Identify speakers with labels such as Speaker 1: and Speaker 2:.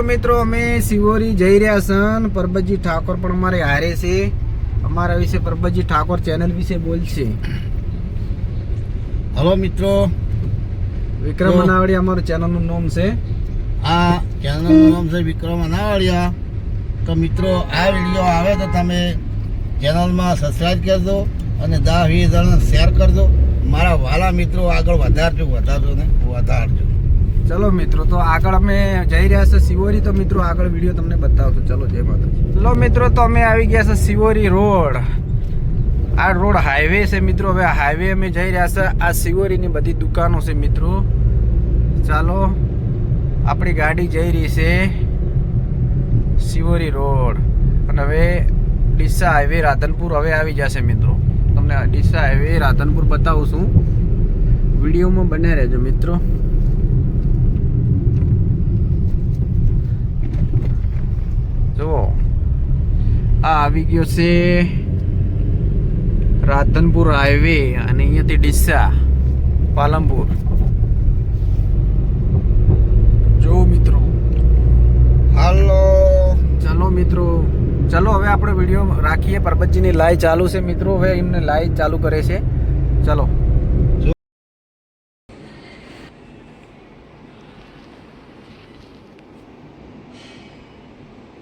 Speaker 1: તો મિત્રો અમે શિવોરી જઈ રહ્યા છન પરબતજી ઠાકોર પણ અમારે હારે છે. અમારા વિશે પરબતજી ઠાકોર ચેનલ વિશે બોલશે.
Speaker 2: હલો મિત્રો.
Speaker 1: વિક્રમ
Speaker 2: અનાવડિયા
Speaker 1: અનાવડી અમારું ચેનલનું નામ છે.
Speaker 2: આ ચેનલનું નામ છે વિક્રમ અનાવડિયા. તો મિત્રો આ વીડિયો આવે તો તમે ચેનલમાં સબસ્ક્રાઈબ કરજો અને દસ વીસ જણ શેર કરજો. મારા વાલા મિત્રો આગળ વધારજો વધારજો ને વધારજો.
Speaker 1: ચલો મિત્રો, તો આગળ અમે જઈ રહ્યા છે શિવોરી. તો મિત્રો, આગળ વીડિયો તમને બતાવશું. ચલો, જય માતાજી. ચલો મિત્રો, તો અમે આવી ગયા છે શિવોરી રોડ. આ રોડ હાઈવે છે મિત્રો. હવે હાઈવે અમે જઈ રહ્યા છે આ શિવોરીની બધી દુકાનો છે મિત્રો. ચાલો, આપણી ગાડી જઈ રહી છે શિવોરી રોડ. અને હવે ડીસા હાઈવે રાધનપુર હવે આવી જશે મિત્રો. તમને ડીસા હાઈવે રાધનપુર બતાવું છું. વિડીયોમાં બને રહેજો મિત્રો. આ આવી ગયો છે રાધનપુર હાઈવે અને અહીંયાથી ડીસા પાલનપુર. જો મિત્રો.
Speaker 2: હાલો.
Speaker 1: ચલો મિત્રો. ચલો હવે આપણે વીડિયો રાખીએ. પરબતજીની લાઈવ ચાલુ છે મિત્રો. હવે એમને લાઈવ ચાલુ કરે છે. ચલો.